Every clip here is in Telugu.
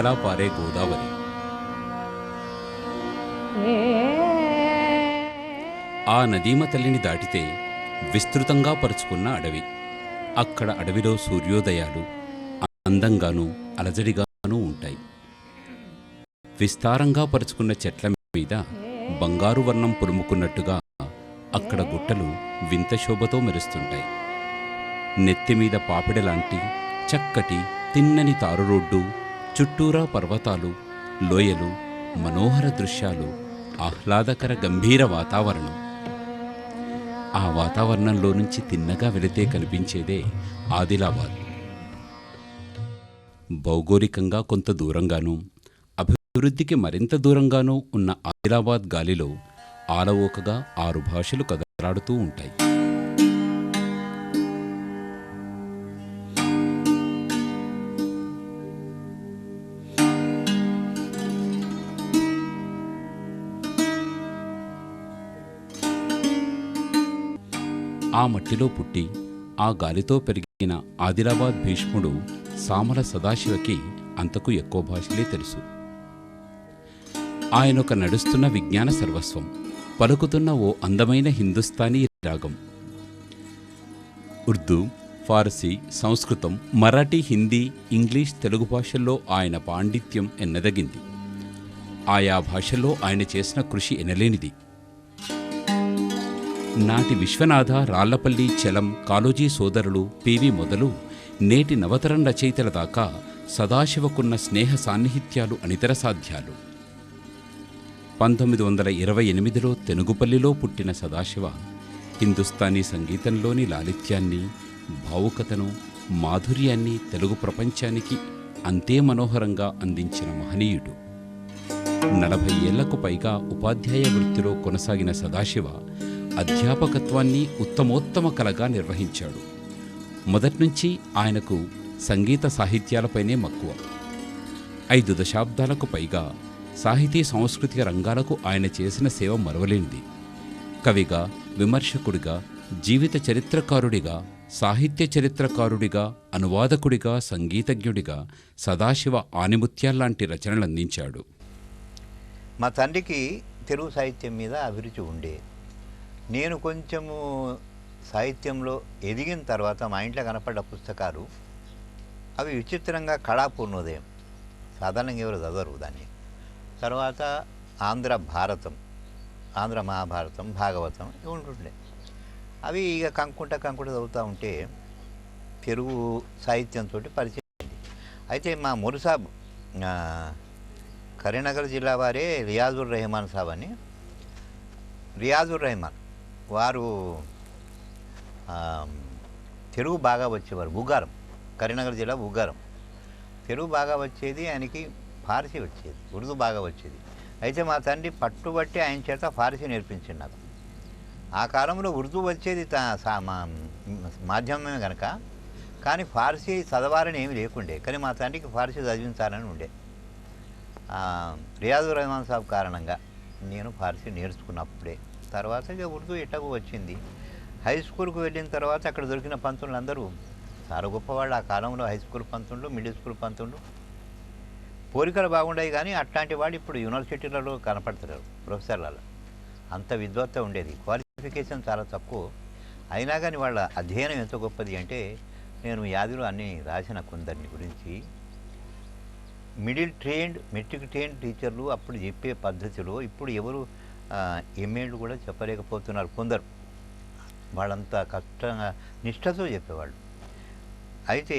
గలగలా పారే గోదావరి. ఆ నదీమ తల్లిని దాటితే విస్తృతంగా పరుచుకున్న అడవి. అక్కడ అడవిలో సూర్యోదయాలు అందంగానూ అలజడిగానూ ఉంటాయి. విస్తారంగా పరుచుకున్న చెట్ల మీద బంగారు వర్ణం పులుముకున్నట్టుగా అక్కడ గుట్టలు వింత శోభతో మెరుస్తుంటాయి. నెత్తిమీద పాపిడలాంటి చక్కటి తిన్నని తారు రోడ్డు చుట్టూరా పర్వతాలు లోయలు మనోహర దృశ్యాలు ఆహ్లాదకర గంభీర వాతావరణం. ఆ వాతావరణంలో నుంచి తిన్నగా వెళితే కనిపించేదే ఆదిలాబాద్. భౌగోళికంగా కొంత దూరంగానూ అభివృద్ధికి మరింత దూరంగానూ ఉన్న ఆదిలాబాద్ గాలిలో ఆలవోకగా ఆరు భాషలు కదలాడుతూ ఉంటాయి. ఆ మట్టిలో పుట్టి ఆ గాలితో పెరిగిన ఆదిలాబాద్ భీష్ముడు సామల సదాశివకి అంతకు ఎక్కువ భాషలే తెలుసు. ఆయనొక నడుస్తున్న విజ్ఞాన సర్వస్వం పలుకుతున్న ఓ అందమైన హిందుస్థానీ రాగం. ఉర్దూ ఫారసీ సంస్కృతం మరాఠీ హిందీ ఇంగ్లీష్ తెలుగు భాషల్లో ఆయన పాండిత్యం ఎన్నదగింది. ఆయా భాషల్లో ఆయన చేసిన కృషి ఎనలేనిది. నాటి విశ్వనాథ రాళ్ళపల్లి చలం కాలోజీ సోదరులు పివి మొదలు నేటి నవతరం రచయితల దాకా సదాశివకున్న స్నేహ సాన్నిహిత్యాలు అనితర సాధ్యాలు. పంతొమ్మిది వందల ఇరవై ఎనిమిదిలో తెనుగుపల్లిలో పుట్టిన సదాశివ హిందుస్థానీ సంగీతంలోని లాలిత్యాన్ని భావుకతను మాధుర్యాన్ని తెలుగు ప్రపంచానికి అంతే మనోహరంగా అందించిన మహనీయుడు. నలభై ఏళ్ళకు పైగా ఉపాధ్యాయ వృత్తిలో కొనసాగిన సదాశివ అధ్యాపకత్వాన్ని ఉత్తమోత్తమ కలగా నిర్వహించాడు. మొదట్నుంచి ఆయనకు సంగీత సాహిత్యాలపైనే మక్కువ. ఐదు దశాబ్దాలకు పైగా సాహితీ సాంస్కృతిక రంగాలకు ఆయన చేసిన సేవ మరవలేనిది. కవిగా విమర్శకుడిగా జీవిత చరిత్రకారుడిగా సాహిత్య చరిత్రకారుడిగా అనువాదకుడిగా సంగీతజ్ఞుడిగా సదాశివ ఆనిముత్యాల్లాంటి రచనలందించాడు. మా తండ్రికి తెలుగు సాహిత్యం మీద అభిరుచి ఉండే. నేను కొంచెము సాహిత్యంలో ఎదిగిన తర్వాత మా ఇంట్లో కనపడ్డ పుస్తకాలు అవి విచిత్రంగా కళాపూర్ణోదయం. సాధారణంగా ఎవరు చదవరు దాన్ని. తర్వాత ఆంధ్ర భారతం ఆంధ్ర మహాభారతం భాగవతం ఇవి ఉంటుండే. అవి ఇక కంకుంట కంకుంట చదువుతూ ఉంటే తెలుగు సాహిత్యంతో పరిచయం అయితే మా మురుసాబ్ కరీంనగర్ జిల్లా వారే రియాజుర్ రెహమాన్ సాబ్ అని. రియాజుర్ రెహమాన్. వారు తెలుగు బాగా వచ్చేవారు బుగ్గారం కరీంనగర్ జిల్లా బుగ్గారం తెలుగు బాగా వచ్చేది ఆయనకి ఫారసీ వచ్చేది ఉర్దూ బాగా వచ్చేది. అయితే మా తండ్రి పట్టుబట్టి ఆయన చేత ఫారసీ నేర్పించింది నాకు. ఆ కాలంలో ఉర్దూ వచ్చేది తా- సా- మా మాధ్యమమే కనుక కానీ ఫారసీ చదవాలని ఏమి లేకుండే. కానీ మా తండ్రికి ఫారసీ చదివించాలని ఉండే. రియాజు రియాజుర్ రెహమాన్ సాబ్ కారణంగా నేను ఫారసీ నేర్చుకున్నప్పుడే తర్వాత ఇక ఉర్దూ ఎట్టకు వచ్చింది. హై స్కూల్కి వెళ్ళిన తర్వాత అక్కడ దొరికిన పంతులు అందరూ చాలా గొప్పవాళ్ళు ఆ కాలంలో హై స్కూల్ పంతులు మిడిల్ స్కూల్ పంతులు. పోలికలు బాగుండేవి కానీ అట్లాంటి వాళ్ళు ఇప్పుడు యూనివర్సిటీలలో కనపడతారు ప్రొఫెసర్లలో అంత విద్వత్త ఉండేది. క్వాలిఫికేషన్ చాలా తక్కువ. అయినా కానీ వాళ్ళ అధ్యయనం ఎంత గొప్పది అంటే నేను యాదిలో అన్ని రాసిన కొందరిని గురించి. మిడిల్ ట్రైన్డ్ మెట్రిక్ ట్రైన్డ్ టీచర్లు అప్పుడు చెప్పే పద్ధతిలో ఇప్పుడు ఎవరు ఎంఏలు కూడా చెప్పలేకపోతున్నారు కొందరు. వాళ్ళంతా కష్టంగా నిష్ఠతో చెప్పేవాళ్ళు. అయితే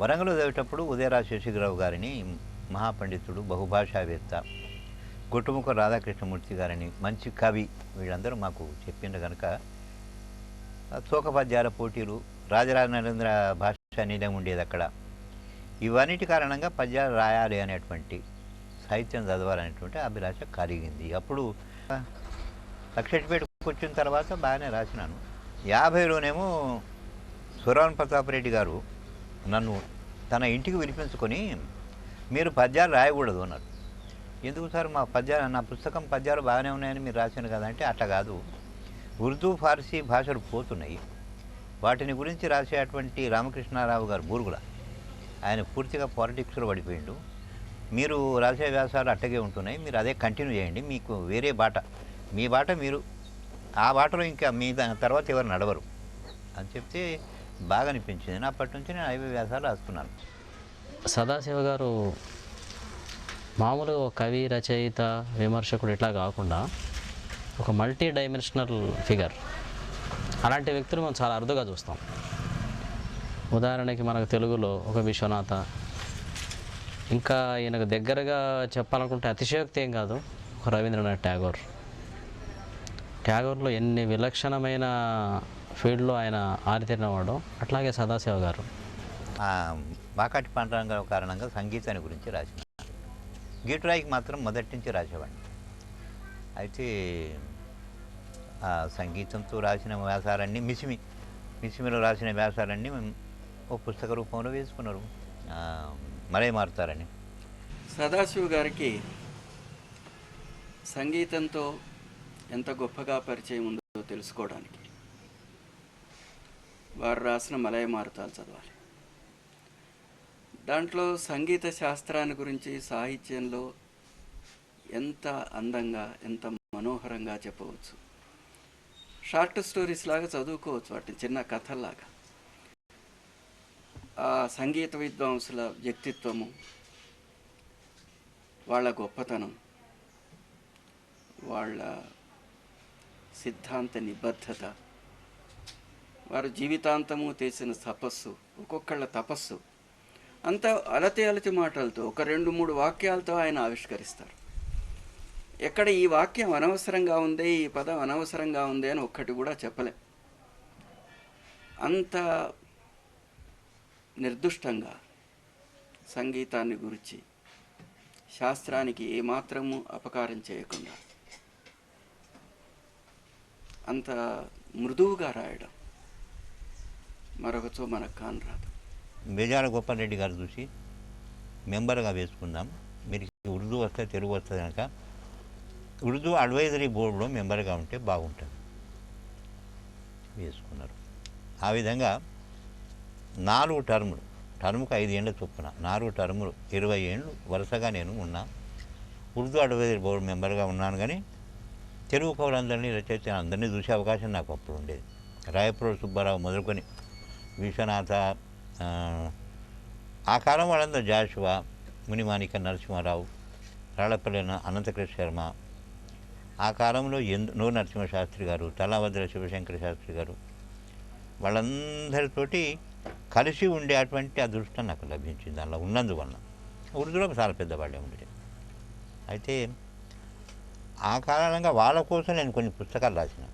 వరంగల్లో చదివేటప్పుడు ఉదయరాజ శశిధరరావు గారిని మహాపండితుడు బహుభాషావేత్త గుట్టుముఖ రాధాకృష్ణమూర్తి గారిని మంచి కవి వీళ్ళందరూ మాకు చెప్పిండ్రు కనుక చోకపద్యాల పోటీలు రాజరాజ నరేంద్ర భాష నిలయం ఉండేది అక్కడ. ఇవన్నిటి కారణంగా పద్యాలు రాయాలి అనేటువంటి సాహిత్యం చదవాలనేటువంటి అభిలాష కలిగింది. అప్పుడు లక్షపేటకు వచ్చిన తర్వాత బాగానే రాసినాను. యాభైలోనేమో సురవన్ ప్రతాప్ రెడ్డి గారు నన్ను తన ఇంటికి వినిపించుకొని మీరు పద్యాలు రాయకూడదు అన్నారు. ఎందుకు సార్ మా పద్యాలు నా పుస్తకం పద్యాలు బాగానే ఉన్నాయని మీరు రాశాను కదంటే అట్ట అట్లా కాదు. ఉర్దూ ఫార్సీ భాషలు పోతున్నాయి. వాటిని గురించి రాసేటువంటి రామకృష్ణారావు గారు బూరుగుల. ఆయన పూర్తిగా పాలిటిక్స్లో పడిపోయిండు. మీరు రాసే వ్యాసాలు అట్టగే ఉంటున్నాయి. మీరు అదే కంటిన్యూ చేయండి. మీకు వేరే బాట. మీ బాట మీరు ఆ బాటలో ఇంకా మీ తర్వాత ఎవరు నడవరు. అని చెప్తే బాగా అనిపించింది. అప్పటి నుంచి నేను హైవే వ్యాసాలు రాస్తున్నాను. సదాశివ గారు మామూలుగా కవి రచయిత విమర్శకుడు ఇట్లా కాకుండా ఒక మల్టీ డైమెన్షనల్ ఫిగర్ అలాంటి వ్యక్తులు మనం చాలా అరుదుగా చూస్తాం. ఉదాహరణకి మనకు తెలుగులో ఒక విశ్వనాథ ఇంకా ఈయనకు దగ్గరగా చెప్పాలనుకుంటే అతిశయోక్తి ఏం కాదు రవీంద్రనాథ్ ట్యాగోర్ ట్యాగోర్లో ఎన్ని విలక్షణమైన ఫీల్డ్లో ఆయన ఆరితేరినవాడు అట్లాగే సదాశివ గారు. బాకాటి వాకాటి కారణంగా సంగీతాన్ని గురించి రాసిన గీటురాయికి మాత్రం మొదటి నుంచి రాసేవాడిని. అయితే సంగీతంతో రాసిన వ్యాసాలన్నీ మిసిమి మిసిమిలో రాసిన వ్యాసాలన్నీ మేము ఓ పుస్తక రూపంలో వేసుకున్నారు. మరే మారుతారని సదాశివ గారికి సంగీతంతో ఎంత గొప్పగా పరిచయం ఉందో తెలుసుకోవడానికి వారు రాసిన మలయ మారుతాలు చదవాలి. దాంట్లో సంగీత శాస్త్రాన్ని గురించి సాహిత్యంలో ఎంత అందంగా ఎంత మనోహరంగా చెప్పవచ్చు. షార్ట్ స్టోరీస్ లాగా చదువుకోవచ్చు వాటిని చిన్న కథల్లాగా. సంగీత విద్వాంసుల వ్యక్తిత్వము వాళ్ళ గొప్పతనం వాళ్ళ సిద్ధాంత నిబద్ధత వారు జీవితాంతము చేసిన తపస్సు ఒక్కొక్కళ్ళ తపస్సు అంత అలతి అలతి మాటలతో ఒక రెండు మూడు వాక్యాలతో ఆయన ఆవిష్కరిస్తారు. ఎక్కడ ఈ వాక్యం అనవసరంగా ఉంది ఈ పదం అనవసరంగా ఉంది అని ఒక్కటి కూడా చెప్పలే. అంత నిర్దుష్టంగా సంగీతాన్ని గురించి శాస్త్రానికి ఏమాత్రము అపకారం చేయకుండా అంత మృదువుగా రాయడం మరొకచో మనకు కాని రాదు. మేజాల గోపాలరెడ్డి గారు చూసి మెంబర్గా వేసుకుందాం. మీరు ఉర్దూ వస్తే తెలుగు వస్తే కనుక ఉర్దూ అడ్వైజరీ బోర్డులో మెంబర్గా ఉంటే బాగుంటుంది. వేసుకున్నారు. ఆ విధంగా నాలుగు టర్ములు. టర్ముకు ఐదు ఏళ్ళ చొప్పున. నాలుగు టర్ములు. ఇరవై ఏళ్ళు వరుసగా నేను ఉన్నా. ఉర్దూ అడ్వైజరీ బోర్డు మెంబర్గా ఉన్నాను కానీ తెలుగు కవులందరినీ రచయిత అందరినీ చూసే అవకాశం నాకు అప్పుడు ఉండేది. రాయపురం సుబ్బారావు మొదలుకొని విశ్వనాథ ఆ, కాలం వాళ్ళందరూ జాషువా మునిమాణిక నరసింహారావు రాళ్ళపల్లి అనంతకృష్ణ శర్మ. ఆ కాలంలో ఎందు నూరు నరసింహ శాస్త్రి గారు తలావద్ర శివశంకర శాస్త్రి గారు వాళ్ళందరితోటి కలిసి ఉండేటువంటి అదృష్టం నాకు లభించింది అలా ఉన్నందువల్ల. ఉర్దూలో చాలా పెద్దవాళ్ళే ఉండేది అయితే ఆ కారణంగా వాళ్ళ కోసం నేను కొన్ని పుస్తకాలు రాసిన.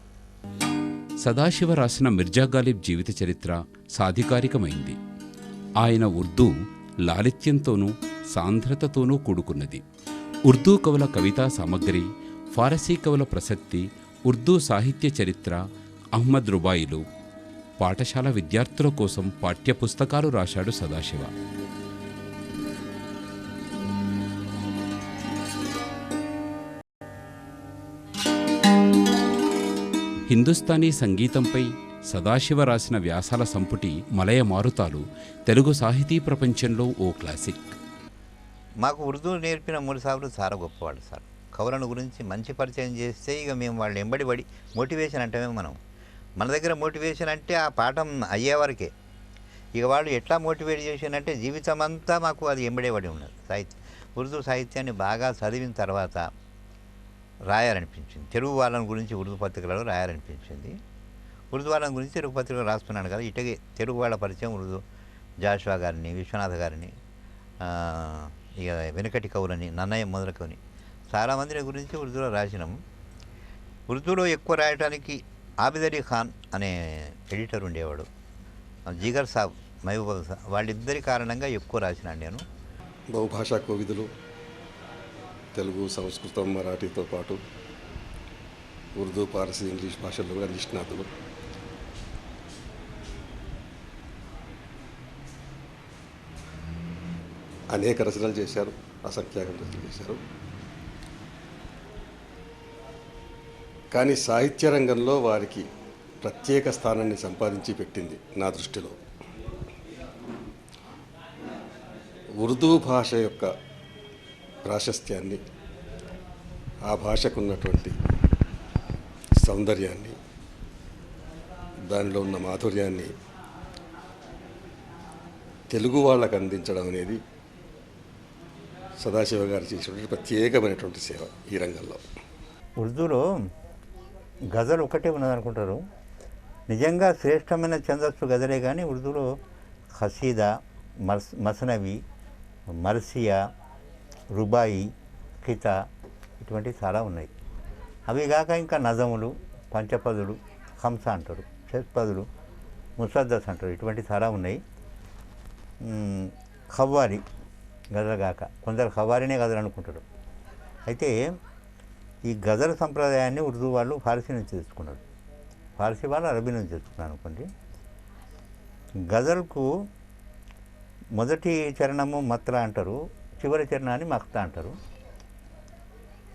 సదాశివ రాసిన మిర్జా గాలిబ్ జీవిత చరిత్ర సాధికారికమైంది. ఆయన ఉర్దూ లాలిత్యంతోనూ సాంద్రతతోనూ కూడుకున్నది. ఉర్దూ కవుల కవితా సామగ్రి ఫారసీ కవుల ప్రసక్తి ఉర్దూ సాహిత్య చరిత్ర అహ్మద్ రుబాయిలు పాఠశాల విద్యార్థుల కోసం పాఠ్యపుస్తకాలు రాశాడు సదాశివ. హిందుస్థానీ సంగీతంపై సదాశివ రాసిన వ్యాసాల సంపుటి మలయ మారుతాలు తెలుగు సాహితీ ప్రపంచంలో ఓ క్లాసిక్. మాకు ఉర్దూ నేర్పిన మూడు సార్లు చాలా గొప్పవాళ్ళు సార్. కవులను గురించి మంచి పరిచయం చేస్తే ఇక మేము వాళ్ళు ఎంబడి పడి మోటివేషన్ అంటమే మనం. మన దగ్గర మోటివేషన్ అంటే ఆ పాఠం అయ్యేవరకే ఇక వాళ్ళు ఎట్లా మోటివేట్ చేసానంటే జీవితం అంతా మాకు అది ఎంబడేబడి ఉన్నది. సాహిత్యం ఉర్దూ సాహిత్యాన్ని బాగా చదివిన తర్వాత రాయాలనిపించింది. తెలుగు వాళ్ళని గురించి ఉర్దూ పత్రికలలో రాయాలనిపించింది. ఉర్దూ వాళ్ళని గురించి తెలుగు పత్రికలు రాస్తున్నాను కదా ఇటగే తెలుగు వాళ్ళ పరిచయం ఉర్దూ జాషువా గారిని విశ్వనాథ గారిని ఇక వెనకటి కవులని నన్నయ్య మొదలకని చాలామంది గురించి ఉర్దూలో రాసినాము. ఉర్దూలో ఎక్కువ రాయటానికి ఆబిద్ అలీ ఖాన్ అనే ఎడిటర్ ఉండేవాడు. జిగర్ సాబ్ మహబూబ్ సాబ్ వాళ్ళిద్దరి కారణంగా ఎక్కువ రాసినాను నేను. బహుభాషా కోవిదులు తెలుగు సంస్కృతం మరాఠీతో పాటు ఉర్దూ పారసీ ఇంగ్లీష్ భాషల్లో కూడా నిష్ణాతులు అనేక రచనలు చేశారు అసంఖ్యాక రచనలు చేశారు. కానీ సాహిత్య రంగంలో వారికి ప్రత్యేక స్థానాన్ని సంపాదించి పెట్టింది నా దృష్టిలో. ఉర్దూ భాష యొక్క ప్రాశస్త్యాన్ని ఆ భాషకు ఉన్నటువంటి సౌందర్యాన్ని దానిలో ఉన్న మాధుర్యాన్ని తెలుగు వాళ్ళకు అందించడం అనేది సదాశివ గారు చేసినటువంటి ప్రత్యేకమైనటువంటి సేవ ఈ రంగంలో. ఉర్దూలో గజల్ ఒకటే ఉన్నదనుకుంటారు. నిజంగా శ్రేష్టమైన ఛందస్సు గజలే కానీ ఉర్దూలో హసీదా మర్స్ మసనవి మర్సియా రుబాయి కిత ఇటువంటివి చాలా ఉన్నాయి. అవి కాక ఇంకా నజములు పంచపదులు హంస అంటారు షష్పదులు ముసద్దస్ అంటారు ఇటువంటివి చాలా ఉన్నాయి. మ్, ఖవ్వారి గజల్ కాక కొందరు ఖవ్వారినే గదలు అనుకుంటారు. అయితే ఈ గజల్ సంప్రదాయాన్ని ఉర్దూ వాళ్ళు ఫారసీ నుంచి తెచ్చుకున్నారు ఫారసీ వాళ్ళు అరబీ నుంచి తెచ్చుకున్నారు అనుకోండి. గజల్కు మొదటి చరణము మత్ర అంటారు చివరి చరణాన్ని మక్త అంటారు.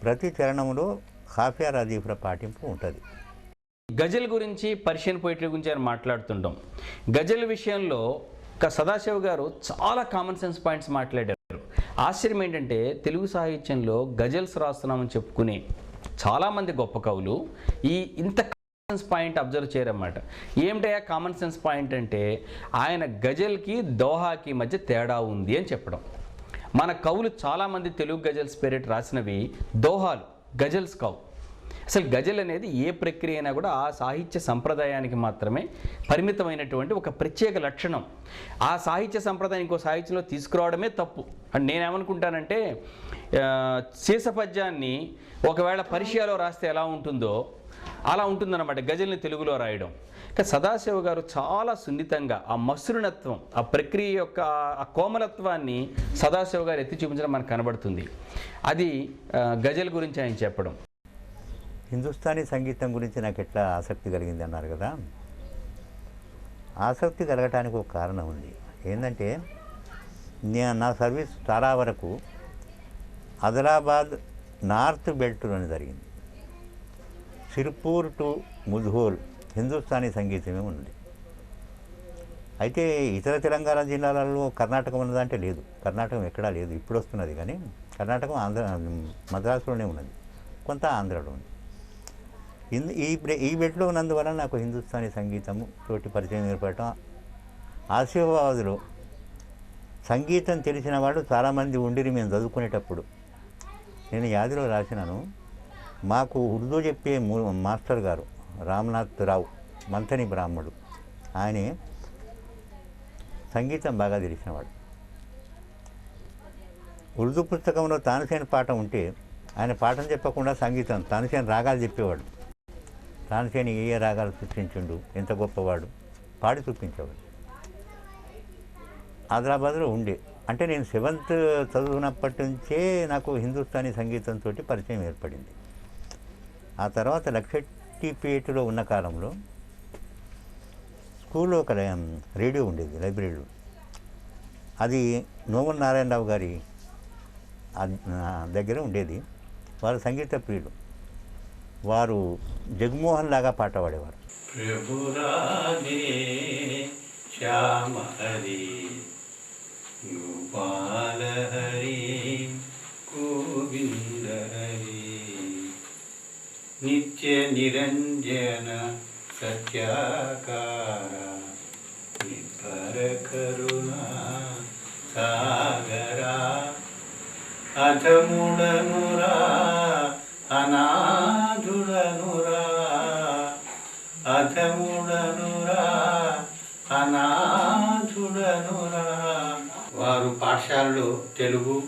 ప్రతి చరణంలో కాఫియా రదీఫ్ల పాటింపు ఉంటుంది. గజల్ గురించి పర్షియన్ పోయిటరీ గురించి ఆయన మాట్లాడుతుంటాం. గజల్ విషయంలో ఒక సదాశివ గారు చాలా కామన్ సెన్స్ పాయింట్స్ మాట్లాడారు. ఆశ్చర్యం ఏంటంటే తెలుగు సాహిత్యంలో గజల్స్ రాస్తున్నామని చెప్పుకునే చాలామంది గొప్ప కవులు ఈ ఇంత కామన్ సెన్స్ పాయింట్ అబ్జర్వ్ చేయరన్నమాట. ఏమిటయా కామన్ సెన్స్ పాయింట్ అంటే ఆయన గజల్కి దోహాకి మధ్య తేడా ఉంది అని చెప్పడం. మన కవులు చాలామంది తెలుగు గజల్స్ పేరిట రాసినవి దోహాలు గజల్స్ కవు. అసలు గజల్ అనేది ఏ ప్రక్రియ అయినా కూడా ఆ సాహిత్య సంప్రదాయానికి మాత్రమే పరిమితమైనటువంటి ఒక ప్రత్యేక లక్షణం. ఆ సాహిత్య సంప్రదాయం ఇంకో సాహిత్యంలో తీసుకురావడమే తప్పు. అండ్ నేనేమనుకుంటానంటే ఆ, ఒకవేళ పరిచయాలో రాస్తే ఎలా ఉంటుందో అలా ఉంటుందన్నమాట గజల్ని తెలుగులో రాయడం. కానీ సదాశివ గారు చాలా సున్నితంగా ఆ మసృణత్వం ఆ ప్రక్రియ యొక్క ఆ కోమలత్వాన్ని సదాశివ గారు ఎత్తి చూపించడం మనకు కనబడుతుంది. అది గజల్ గురించి ఆయన చెప్పడం. హిందుస్థానీ సంగీతం గురించి నాకు ఎట్లా ఆసక్తి కలిగింది అన్నారు కదా. ఆసక్తి కలగటానికి ఒక కారణం ఉంది. ఏంటంటే నేను నా సర్వీస్ చాలా వరకు ఆదిలాబాద్ నార్త్ బెల్ట్లోనే జరిగింది. సిర్పూర్ టు ముధోల్ హిందుస్థానీ సంగీతమే ఉంది. అయితే ఇతర తెలంగాణ జిల్లాలలో కర్ణాటక ఉన్నదంటే లేదు. కర్ణాటకం ఎక్కడా లేదు. ఇప్పుడు వస్తున్నది కానీ కర్ణాటకం ఆంధ్ర మద్రాసులోనే ఉన్నది. కొంత ఆంధ్రలో ఉంది ఇన్- ఈ ఈ బెట్లో ఉన్నందువల్ల నాకు హిందుస్థానీ సంగీతము తోటి పరిచయం ఏర్పడటం. ఆసిఫాబాద్లో సంగీతం తెలిసిన వాళ్ళు చాలామంది ఉండిరి మేము చదువుకునేటప్పుడు. నేను యాదిలో రాసినాను. మాకు ఉర్దూ చెప్పే మాస్టర్ గారు రామ్నాథ్ రావు మంతని బ్రాహ్మడు. ఆయనే సంగీతం బాగా తెలిసినవాడు. ఉర్దూ పుస్తకంలో తానసేన పాఠం ఉంటే ఆయన పాఠం చెప్పకుండా సంగీతం తానసేన రాగాలు చెప్పేవాడు. తానసేని ఏ రాగాలు సృష్టించుండు? ఎంత గొప్పవాడు? పాడి చూపించేవాడు. ఆదిలాబాద్లో ఉండే. అంటే నేను సెవెంత్ చదువునప్పటి నుంచే నాకు హిందుస్థానీ సంగీతంతో పరిచయం ఏర్పడింది. ఆ తర్వాత లక్షట్టిపేటలో ఉన్న కాలంలో స్కూల్లో ఒక రేడియో ఉండేది లైబ్రరీలో. అది నోమల్ నారాయణరావు గారి దగ్గర ఉండేది. వారు సంగీత ప్రియులు. వారు జగమోహన్ లాగా పాట పాడేవారు. నిత్య నిరంజన సత్యాకార నిబ్బర కరుణా సాగరా అధముడనురా అనా పాఠశాలలో తెలుగు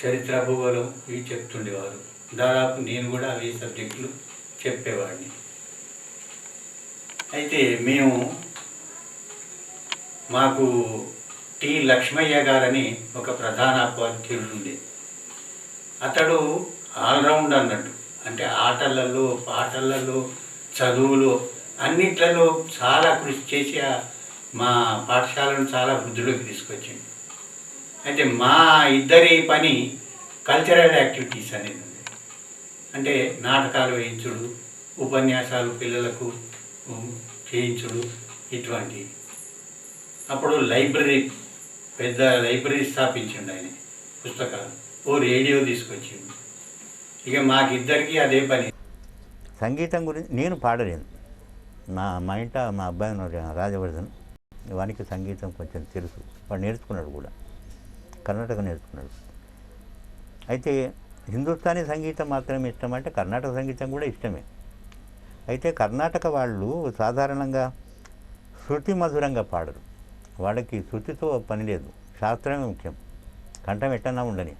చరిత్ర భూగోళం ఇవి చెప్తుండేవారు. దాదాపు నేను కూడా అవి సబ్జెక్టులు చెప్పేవాడిని. అయితే మేము మాకు టి లక్ష్మయ్య గారని ఒక ప్రధాన ఉపాధ్యాయుడు ఉండే. అతడు ఆల్రౌండ్ అన్నట్టు. అంటే ఆటలలో పాటలలో చదువులో అన్నిట్లలో చాలా కృషి చేసి మా పాఠశాలను చాలా వృద్ధిలోకి తీసుకొచ్చింది అయితే మా ఇద్దరి పని కల్చరల్ యాక్టివిటీస్ అనేది ఉంది. అంటే నాటకాలు వేయించుడు ఉపన్యాసాలు పిల్లలకు చేయించుడు ఇటువంటివి. అప్పుడు లైబ్రరీ పెద్ద లైబ్రరీ స్థాపించిండు ఆయన పుస్తకాలు. ఓ రేడియో తీసుకొచ్చిండు. ఇక మాకిద్దరికి అదే పని. సంగీతం గురించి నేను పాడలేను నా మా ఇంట మా అబ్బాయి ఉన్నాడు రాజవర్ధన్. వానికి సంగీతం కొంచెం తెలుసు. వాడు నేర్చుకున్నాడు కూడా. కర్ణాటక నేర్చుకున్నాడు. అయితే హిందుస్థానీ సంగీతం మాత్రమే ఇష్టం అంటే కర్ణాటక సంగీతం కూడా ఇష్టమే. అయితే కర్ణాటక వాళ్ళు సాధారణంగా శృతి మధురంగా పాడరు. వాళ్ళకి శృతితో పని లేదు. శాస్త్రమే ముఖ్యం. కంఠం ఎట్టన్నా ఉండని.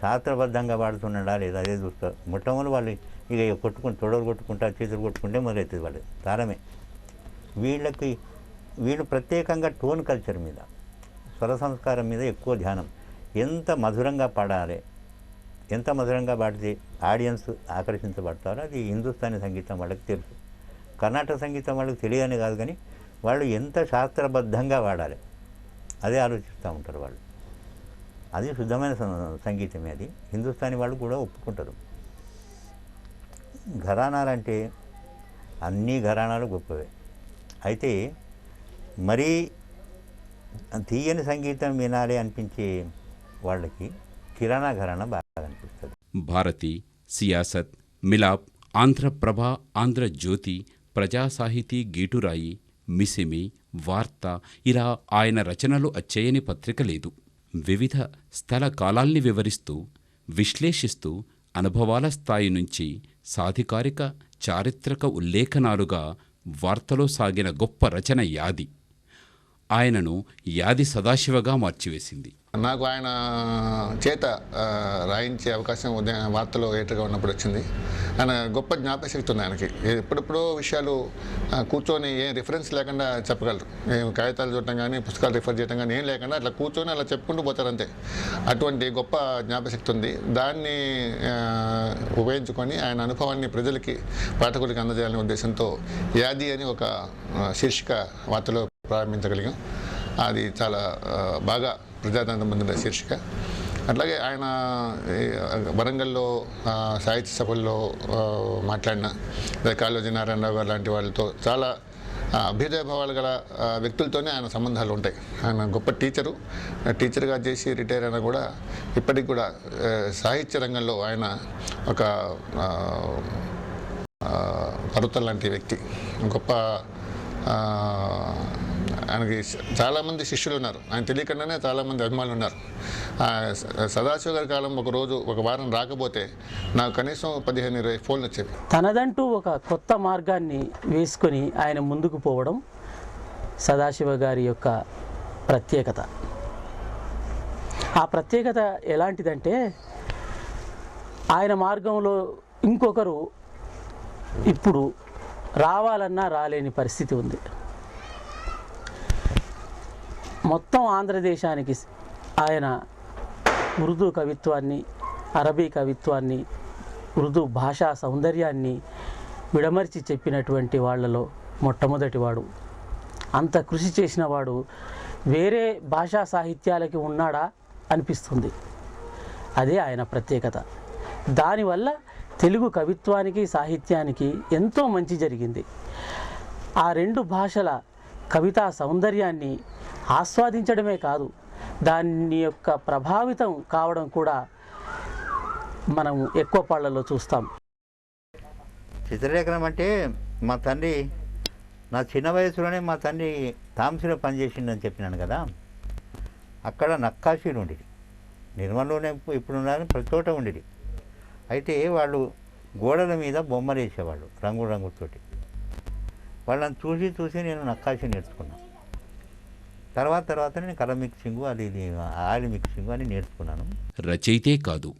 శాస్త్రబద్ధంగా పాడుతున్నాడా లేదా అదే చూస్తారు మొట్టమొదటి వాళ్ళు ఇక కొట్టుకుని తొడలు కొట్టుకుంటా చేతులు కొట్టుకుంటే మొదలవుతుంది వాళ్ళు తారమే. వీళ్ళకి వీళ్ళు ప్రత్యేకంగా టోన్ కల్చర్ మీద స్వర సంస్కారం మీద ఎక్కువ ధ్యానం. ఎంత మధురంగా పాడాలి ఎంత మధురంగా పాడితే ఆడియన్స్ ఆకర్షించబడతారో అది హిందుస్థానీ సంగీతం వాళ్ళకి తెలుసు. కర్ణాటక సంగీతం వాళ్ళకి తెలియని కాదు కానీ వాళ్ళు ఎంత శాస్త్రబద్ధంగా వాడాలి అదే ఆలోచిస్తూ ఉంటారు వాళ్ళు. అది శుద్ధమైన సంగీతమే అది. హిందుస్థానీ వాళ్ళు కూడా ఒప్పుకుంటారు. ఘరానాలంటే అన్ని ఘరానాలు గొప్పవే. అయితే మరీ తీయని సంగీతం వినాలి అనిపించే వాళ్ళకి కిరాణా ఘరాణ బాగా అనిపిస్తుంది. భారతి సియాసత్ మిలాప్ ఆంధ్రప్రభ ఆంధ్రజ్యోతి ప్రజాసాహితీ గీటురాయి మిసిమి వార్త ఇలా ఆయన రచనలు అచ్చేయని పత్రిక లేదు. వివిధ స్థల కాలాల్ని వివరిస్తూ విశ్లేషిస్తూ అనుభవాల స్థాయి నుంచి సాధికారిక చారిత్రక ఉల్లేఖనాలుగా వార్తలో సాగిన గొప్ప రచన యాది. ఆయనను యాది సదాశివగా మార్చివేసింది. నాకు ఆయన చేత రాయించే అవకాశం ఉదయం వార్తలో ఏటగా ఉన్నప్పుడు వచ్చింది. ఆయన గొప్ప జ్ఞాపకశక్తి ఉంది ఆయనకి. ఎప్పుడెప్పుడో విషయాలు కూర్చొని ఏం రిఫరెన్స్ లేకుండా చెప్పగలరు. ఏం కాగితాలు చూడటం కానీ పుస్తకాలు రిఫర్ చేయడం కానీ ఏం లేకుండా అట్లా కూర్చొని అలా చెప్పుకుంటూ పోతారు అంతే. అటువంటి గొప్ప జ్ఞాపకశక్తి ఉంది. దాన్ని ఉపయోగించుకొని ఆయన అనుభవాన్ని ప్రజలకి పాఠకులకి అందజేయాలనే ఉద్దేశంతో యాది అని ఒక శీర్షిక వార్తలో ప్రారంభించగలిగాం. అది చాలా బాగా ప్రజాతంత్రం పొందిన శీర్షిక. అట్లాగే ఆయన వరంగల్లో సాహిత్య సభల్లో మాట్లాడిన లేదా కాళోజీ గారు లాంటి వాళ్ళతో చాలా అభ్యుదయభావాలు అభ్యుదయ భావాలు గల వ్యక్తులతోనే ఆయన సంబంధాలు ఉంటాయి. ఆయన గొప్ప టీచరు. టీచర్గా చేసి రిటైర్ అయినా కూడా ఇప్పటికి కూడా సాహిత్య రంగంలో ఆయన ఒక పర్వతం లాంటి వ్యక్తి. గొప్ప ఆయనకి చాలామంది శిష్యులు ఉన్నారు. ఆయన తెలియకుండానే చాలామంది అభిమానులు ఉన్నారు. స- సదాశివ గారి కాలం ఒక రోజు ఒక వారం రాకపోతే నాకు కనీసం పదిహేను ఇరవై ఫోన్లు వచ్చేవి. తనదంటూ ఒక కొత్త మార్గాన్ని వేసుకొని ఆయన ముందుకు పోవడం సదాశివ గారి యొక్క ప్రత్యేకత. ఆ ప్రత్యేకత ఎలాంటిదంటే ఆయన మార్గంలో ఇంకొకరు ఇప్పుడు రావాలన్నా రాలేని పరిస్థితి ఉంది. మొత్తం ఆంధ్రదేశానికి ఆయన ఉర్దూ కవిత్వాన్ని అరబీ కవిత్వాన్ని ఉర్దూ భాషా సౌందర్యాన్ని విడమర్చి చెప్పినటువంటి వాళ్ళలో మొట్టమొదటివాడు అంత కృషి చేసిన వాడు వేరే భాషా సాహిత్యాలకి ఉన్నాడా అనిపిస్తుంది. అదే ఆయన ప్రత్యేకత. దానివల్ల తెలుగు కవిత్వానికి సాహిత్యానికి ఎంతో మంచి జరిగింది. ఆ రెండు భాషల కవితా సౌందర్యాన్ని ఆస్వాదించడమే కాదు దాని యొక్క ప్రభావితం కావడం కూడా మనం ఎక్కువ పాళ్ళలో చూస్తాం. చిత్రలేఖనం అంటే మా తండ్రి నా చిన్న వయసులోనే మా తండ్రి తాంసీలో పనిచేసిండని చెప్పినాను కదా. అక్కడ నక్కాశీలు ఉండేది. నిర్మల్లోనే ఇప్పుడు ఉన్నారని ప్రతి చోట ఉండేది. అయితే వాళ్ళు గోడల మీద బొమ్మలు వేసేవాళ్ళు రంగు రంగుతోటి వాళ్ళని చూసి చూసి నేను నక్కాశీ నేర్చుకున్నాను తర్వాత తర్వాత నేను కలర్ మిక్సింగ్ అది ఇది ఆయిల్ మిక్సింగ్ అని నేర్చుకున్నాను. రచయితే కాదు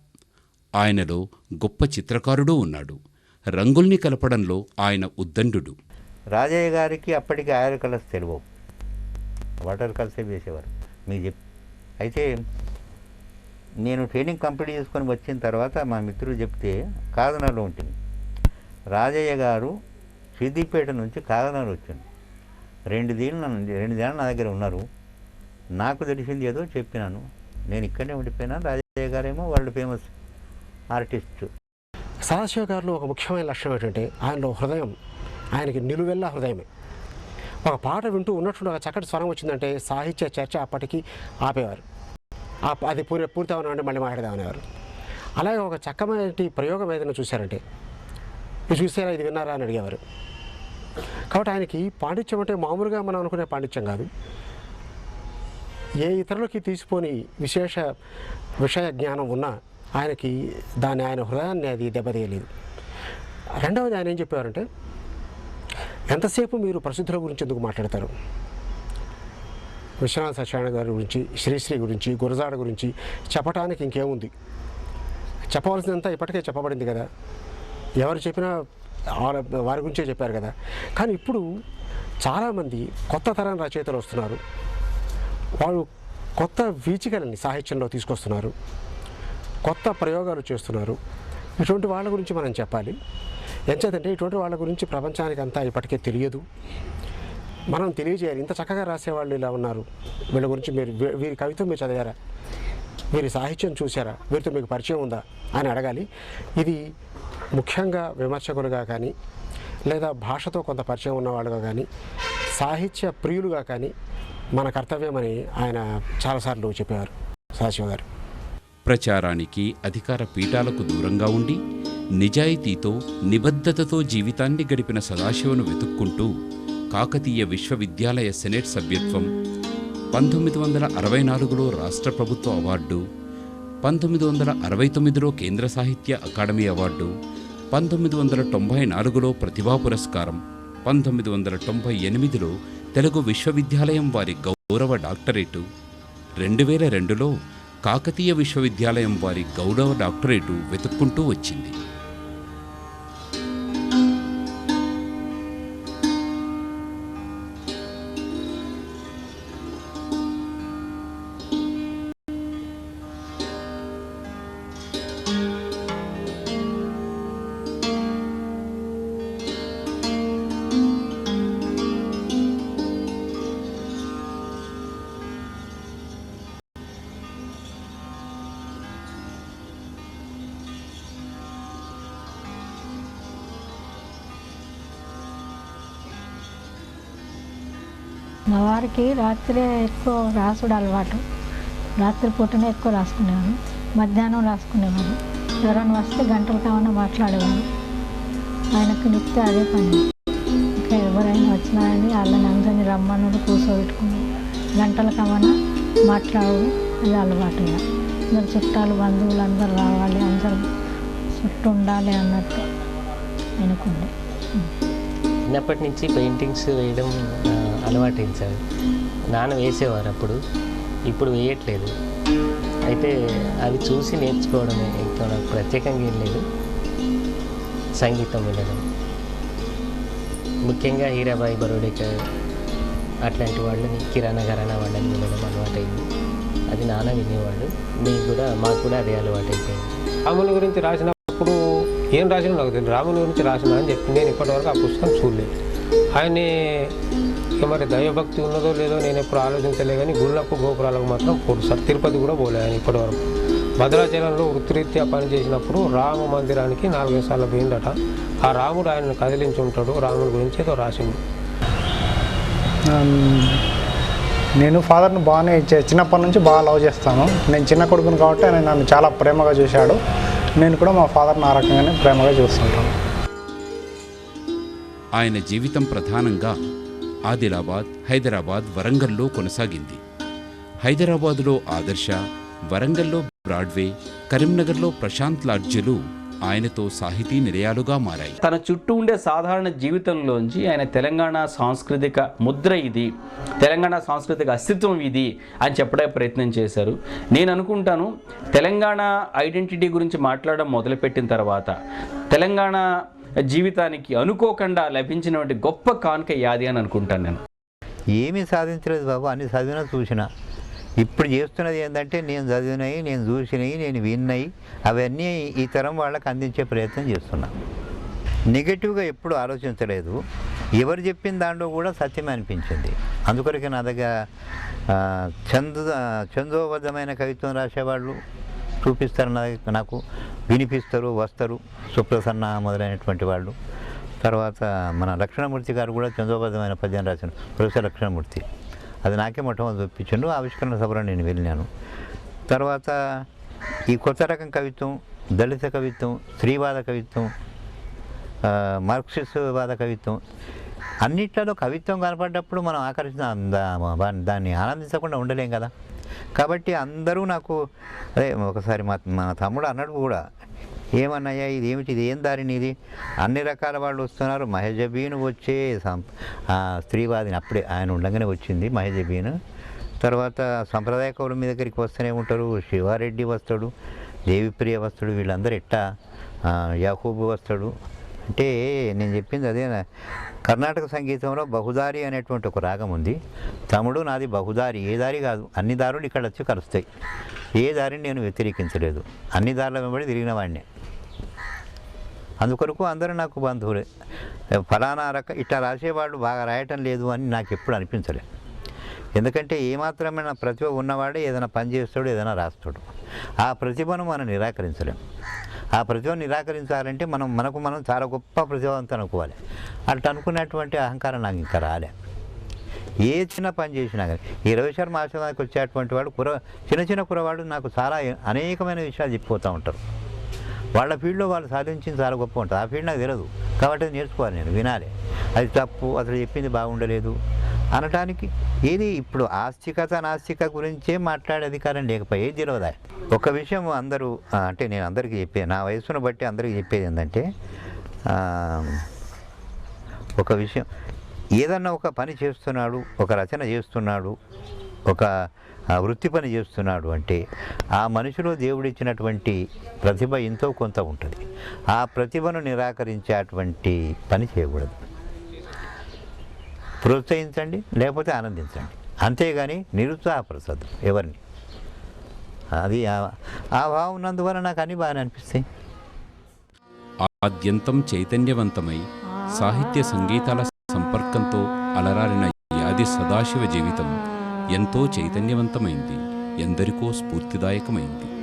ఆయనలో గొప్ప చిత్రకారుడు ఉన్నాడు. రంగుల్ని కలపడంలో ఆయన ఉద్దండు రాజయ్య గారికి అప్పటికి ఆయిల్ కలర్స్ తెలియవు వాటర్ కలర్సే వేసేవారు. మీకు చెప్ అయితే నేను ట్రైనింగ్ కంప్లీట్ చేసుకొని వచ్చిన తర్వాత మా మిత్రుడు చెప్తే కాగనాలో ఉంటుంది. రాజయ్య గారు సిద్దిపేట నుంచి కాగనాలు వచ్చిండు రెండు దీళ్ళు నన్ను రెండు దినాలు నా దగ్గర ఉన్నారు. నాకు తెలిసింది ఏదో చెప్పినాను. నేను ఇక్కడే ఉండిపోయినా. రాజయ్య గారేమో వరల్డ్ ఫేమస్ ఆర్టిస్ట్. సదాశివ గారిలో ఒక ముఖ్యమైన లక్షణం ఏంటంటే ఆయనలో హృదయం. ఆయనకి నిలువెల్ల హృదయమే. ఒక పాట వింటూ ఉన్నట్టు ఒక చక్కటి స్వరం వచ్చిందంటే సాహిత్య చర్చ అప్పటికి ఆపేవారు. అది పూర్తి పూర్తి అవునంటే మళ్ళీ మాట్లాడదామనేవారు. అలాగే ఒక చక్కమైన ప్రయోగం ఏదైనా చూశారంటే ఇది చూసారా? ఇది విన్నారా? అని అడిగేవారు. కాబట్టి ఆయనకి పాండిత్యం అంటే మామూలుగా మనం అనుకునే పాండిత్యం కాదు. ఏ ఇతరులకి తీసిపోని విశేష విషయ జ్ఞానం ఉన్నా ఆయనకి దాన్ని ఆయన హృదయాన్ని అది దెబ్బతీయలేదు. రెండవది ఆయన ఏం చెప్పారంటే ఎంతసేపు మీరు ప్రసిద్ధుల గురించి ఎందుకు మాట్లాడతారు? విశ్వనాథ సత్యనారాయణ గారి గురించి శ్రీశ్రీ గురించి గురజాడ గురించి చెప్పటానికి ఇంకేముంది? చెప్పవలసినంత ఇప్పటికే చెప్పబడింది కదా. ఎవరు చెప్పినా వారి గురించే చెప్పారు కదా. కానీ ఇప్పుడు చాలామంది కొత్త తరం రచయితలు వస్తున్నారు. వాళ్ళు కొత్త వీచికలని సాహిత్యంలో తీసుకొస్తున్నారు. కొత్త ప్రయోగాలు చేస్తున్నారు. ఇటువంటి వాళ్ళ గురించి మనం చెప్పాలి. ఎంచేతంటే ఇటువంటి వాళ్ళ గురించి ప్రపంచానికి అంతా ఇప్పటికే తెలియదు. మనం తెలియజేయాలి. ఇంత చక్కగా రాసేవాళ్ళు ఇలా ఉన్నారు. వీళ్ళ గురించి మీరు వీరి కవిత్వం మీరు చదివారా? వీరి సాహిత్యం చూసారా వీరితో మీకు పరిచయం ఉందా? అని అడగాలి. ఇది ముఖ్యంగా విమర్శకులుగా కానీ లేదా భాషతో కొంత పరిచయం ఉన్నవాళ్ళుగా కానీ సాహిత్య ప్రియులుగా కానీ మన కర్తవ్యమని ఆయన చాలాసార్లు చెప్పేవారు. సదాశివ గారు. ప్రచారానికి అధికార పీఠాలకు దూరంగా ఉండి నిజాయితీతో నిబద్ధతతో జీవితాన్ని గడిపిన సదాశివను వెతుక్కుంటూ కాకతీయ విశ్వవిద్యాలయ సెనేట్ సభ్యత్వం పంతొమ్మిది వందల అరవై నాలుగులో రాష్ట్ర ప్రభుత్వ అవార్డు పంతొమ్మిది వందల అరవై తొమ్మిదిలో కేంద్ర సాహిత్య అకాడమీ అవార్డు పంతొమ్మిది వందల తొంభై నాలుగులో ప్రతిభా పురస్కారం పంతొమ్మిది వందల తొంభై ఎనిమిదిలో తెలుగు విశ్వవిద్యాలయం వారి గౌరవ డాక్టరేటు రెండు వేల రెండులో కాకతీయ విశ్వవిద్యాలయం వారి గౌరవ డాక్టరేటు వెతుక్కుంటూ వచ్చింది. మా వారికి రాత్రి ఎక్కువ రాసుడు అలవాటు. రాత్రి పూటనే ఎక్కువ రాసుకునేవారు. మధ్యాహ్నం రాసుకునేవారు. ఎవరైనా వస్తే గంటలు కావాలన్నా మాట్లాడేవారు. ఆయనకు నిత్య అదే పని. ఇంకా ఎవరైనా వచ్చినా అని వాళ్ళని అందరినీ రమ్మనుడు కూర్చోబెట్టుకుని గంటల కావాలన్నా మాట్లాడు అది అలవాటు ఇక. అందరు చుట్టాలు బంధువులు అందరు రావాలి అందరూ చుట్టూ ఉండాలి అన్నట్టు ఆయనకుండే. చిన్నప్పటి నుంచి పెయింటింగ్స్ వేయడం ఆ, అలవాటైంది సార్. నాన్న వేసేవారు అప్పుడు. ఇప్పుడు వేయట్లేదు. అయితే అవి చూసి నేర్చుకోవడమే. ఇంకా నాకు ప్రత్యేకంగా ఏం లేదు. సంగీతం వినడం. ముఖ్యంగా హీరాబాయి బరోడేకర్ అట్లాంటి వాళ్ళని కిరాణా ఘరానా వాళ్ళని వినడం అలవాటైంది. అది నాన్న వినేవాళ్ళు మీకు కూడా మాకు కూడా అదే అలవాటైపోయింది. రాముల గురించి రాసినప్పుడు ఏం రాసినా నాకు తెలియదు రాముల గురించి రాసిన అని చెప్పి నేను ఇప్పటివరకు ఆ పుస్తకం చూడలేదు. ఆయన్ని మరి దైవభక్తి ఉన్నదో లేదో నేను ఎప్పుడు ఆలోచించలే కానీ గుళ్ళకు గోపురాలకు మాత్రం పోడు సార్ తిరుపతి కూడా పోలే ఆయన ఇప్పటివరకు. భద్రాచలంలో వృత్తిరీత్యా పనిచేసినప్పుడు రామ మందిరానికి నాలుగైదు సార్లు పోయిందట ఆ రాముడు ఆయనను కదిలించి ఉంటాడు రాముడి గురించి ఏదో రాసిండు. నేను ఫాదర్ని బాగానే చిన్నప్పటి నుంచి బాగా లవ్ చేస్తాను. నేను చిన్న కొడుకుని కాబట్టి ఆయన నన్ను చాలా ప్రేమగా చూశాడు. నేను కూడా మా ఫాదర్ని ఆ రకంగానే ప్రేమగా చూస్తుంటాను. ఆయన జీవితం ప్రధానంగా ఆదిలాబాద్ హైదరాబాద్ వరంగల్లో కొనసాగింది. హైదరాబాదులో ఆదర్శ వరంగల్లో బ్రాడ్వే కరీంనగర్లో ప్రశాంత్ లాడ్జీలు ఆయనతో సాహితీ నిలయాలుగా మారాయి. తన చుట్టూ ఉండే సాధారణ జీవితంలోంచి ఆయన తెలంగాణ సాంస్కృతిక ముద్ర ఇది తెలంగాణ సాంస్కృతిక అస్తిత్వం ఇది అని చెప్పడానికి ప్రయత్నం చేశారు. నేను అనుకుంటాను తెలంగాణ ఐడెంటిటీ గురించి మాట్లాడడం మొదలుపెట్టిన తర్వాత తెలంగాణ జీవితానికి అనుకోకుండా లభించినటువంటి గొప్ప కానుక యాది అని అనుకుంటాను నేను. ఏమీ సాధించలేదు బాబు అన్ని చదివినా చూసిన. ఇప్పుడు చేస్తున్నది ఏంటంటే నేను చదివినవి నేను చూసినవి నేను విన్నవి అవన్నీ ఈ తరం వాళ్ళకి అందించే ప్రయత్నం చేస్తున్నా. నెగటివ్గా ఎప్పుడు ఆలోచించలేదు. ఎవరు చెప్పిన దాంట్లో కూడా సత్యమే అనిపించింది. అందుకొరకే నా దగ్గర చందు చందోబద్ధమైన కవిత్వం రాసేవాళ్ళు చూపిస్తారు నాకు వినిపిస్తారు వస్తారు సుప్రసన్న మొదలైనటువంటి వాళ్ళు. తర్వాత మన లక్ష్మణమూర్తి గారు కూడా చంద్రబద్ధమైన పద్యం రాశాను ప్రొఫెసర్ లక్షణమూర్తి అది నాకే మొట్టమొదటి ఒప్పించిండు ఆవిష్కరణ సభలో నేను వెళ్ళినాను. తర్వాత ఈ కొత్త రకం కవిత్వం దళిత కవిత్వం స్త్రీవాద కవిత్వం ఆ, మార్క్సిస్ట్ వాద కవిత్వం అన్నిట్లలో కవిత్వం కనపడ్డప్పుడు మనం ఆకర్షించ దాన్ని ఆనందించకుండా ఉండలేం కదా. కాబట్టి అందరూ నాకు అదే ఒకసారి మా మా తమ్ముడు అన్నాడు కూడా ఏమన్నాయా ఇది ఏమిటి ఇది ఏం దారిని ఇది అన్ని రకాల వాళ్ళు వస్తున్నారు. మహజబీన్ వచ్చే సం ఆ, స్త్రీవాదిని అప్పుడే ఆయన ఉండగానే వచ్చింది మహజబీన్ తర్వాత సంప్రదాయ కవుల మీ దగ్గరికి వస్తూనే ఉంటారు. శివారెడ్డి వస్తాడు దేవిప్రియ వస్తాడు వీళ్ళందరూ ఎట్టా యాహూబు వస్తాడు. అంటే నేను చెప్పింది అదే. కర్ణాటక సంగీతంలో బహుదారి అనేటువంటి ఒక రాగం ఉంది. తమ్ముడు నాది బహుదారి ఏ దారి కాదు అన్ని దారులు ఇక్కడ వచ్చి కలుస్తాయి. ఏ దారిని నేను వ్యతిరేకించలేదు. అన్ని దారుల వెంబడి తిరిగిన వాడిని. అందుకొరకు అందరూ నాకు బంధువులే. ఫలానా రక ఇట్లా రాసేవాళ్ళు బాగా రాయటం లేదు అని నాకు ఎప్పుడు అనిపించలే. ఎందుకంటే ఏమాత్రమైన ప్రతిభ ఉన్నవాడే ఏదైనా పని చేస్తాడు ఏదైనా రాస్తాడు. ఆ ప్రతిభను మనం నిరాకరించలేం. ఆ ప్రతిభను నిరాకరించాలంటే మనం మనకు మనం చాలా గొప్ప ప్రతిభావంతం అనుకోవాలి. అట్లా అనుకున్నటువంటి అహంకారం నాకు ఇంకా రాలే. ఏ చిన్న పని చేసినా కానీ ఈ రవిశర్మ ఆశ్రమానికి వచ్చేటువంటి వాడు కుర చిన్న చిన్న కురవాడు నాకు చాలా అనేకమైన విషయాలు చెప్పిపోతూ ఉంటారు. వాళ్ళ ఫీల్డ్లో వాళ్ళు సాధించింది చాలా గొప్ప ఉంటుంది. ఆ ఫీల్డ్ నాకు తెలియదు కాబట్టి నేర్చుకోవాలి నేను వినాలి. అది తప్పు అసలు చెప్పింది బాగుండలేదు. అనటానికి? ఏది ఇప్పుడు ఆస్తికత నాస్తిక గురించే మాట్లాడే అధికారం లేకపోయే ఏది తెలియదా ఒక విషయం అందరూ అంటే నేను అందరికీ చెప్పే నా వయసును బట్టి అందరికీ చెప్పేది ఏంటంటే ఒక విషయం. ఏదన్నా ఒక పని చేస్తున్నాడు ఒక రచన చేస్తున్నాడు ఒక వృత్తి పని చేస్తున్నాడు అంటే ఆ మనిషిలో దేవుడిచ్చినటువంటి ప్రతిభ ఎంతో కొంత ఉంటుంది. ఆ ప్రతిభను నిరాకరించేటువంటి పని చేయకూడదు. ప్రోత్సహించండి లేకపోతే ఆనందించండి. అంతేగాని నిరుత్సాహపరచద్దు ఎవరిని. అది ఆ- ఆ భావం ఉన్నందువల్ల నాకు అన్ని బాగా అనిపిస్తాయి. ఆద్యంతం చైతన్యవంతమై సాహిత్య సంగీతాల సంపర్కంతో అలరారిన యాది సదాశివ జీవితం ఎంతో చైతన్యవంతమైంది ఎందరికో స్ఫూర్తిదాయకమైంది.